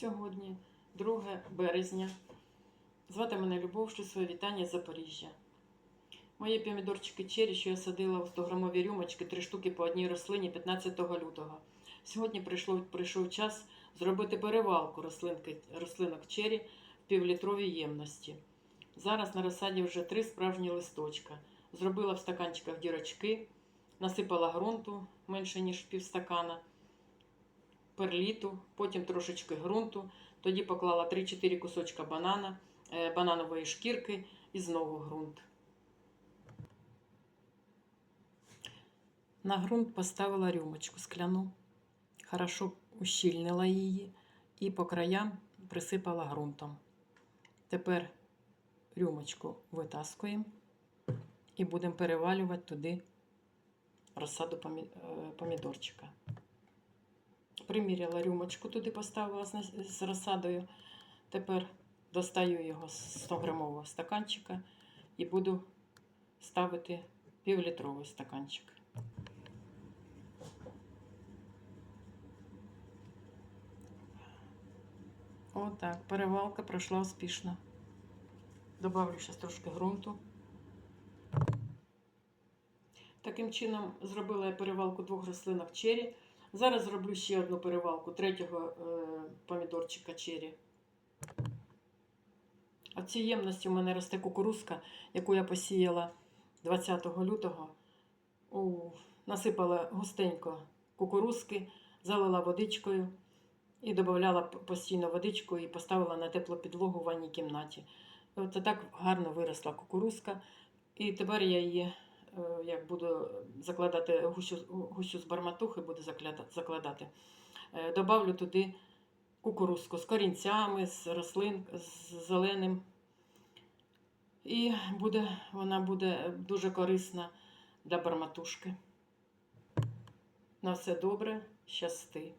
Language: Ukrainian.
Сьогодні 2 березня. Звати мене Любов, що своє вітання з Запоріжжя. Мої помідорчики чері, що я садила у 100-грамові рюмочки, три штуки по одній рослині 15 лютого. Сьогодні прийшло, прийшов час зробити перевалку рослинки, рослинок чері в півлітровій ємності. Зараз на розсаді вже три справжні листочка. Зробила в стаканчиках дірочки, насипала ґрунту менше, ніж півстакана, перліту, потім трошечки ґрунту, тоді поклала 3-4 кусочка банана, е, бананової шкірки і знову ґрунт. На ґрунт поставила рюмочку скляну, хорошо ущільнила її і по краям присипала ґрунтом. Тепер рюмочку витаскуємо і будемо перевалювати туди розсаду е, помідорчика. Приміряла рюмочку, туди поставила з розсадою. Тепер достаю його з 100-грамового стаканчика і буду ставити півлітровий стаканчик. Отак, перевалка пройшла успішно. Добавлю зараз трошки ґрунту. Таким чином зробила я перевалку двох рослинок чері. Зараз зроблю ще одну перевалку третього е, помідорчика чері. А в ємності у мене росте кукурузка, яку я посіяла 20 лютого. У, насипала густенько кукурузки, залила водичкою і додавала постійно водичку і поставила на теплу підлогу в ванній кімнаті. От так гарно виросла кукурузка. І тепер я її, як буду закладати гущу, гущу з барматухи, буду закладати. е, Добавлю туди кукурузку з корінцями, з рослин, з зеленим. І буде, вона буде дуже корисна для барматушки. На все добре, щасти.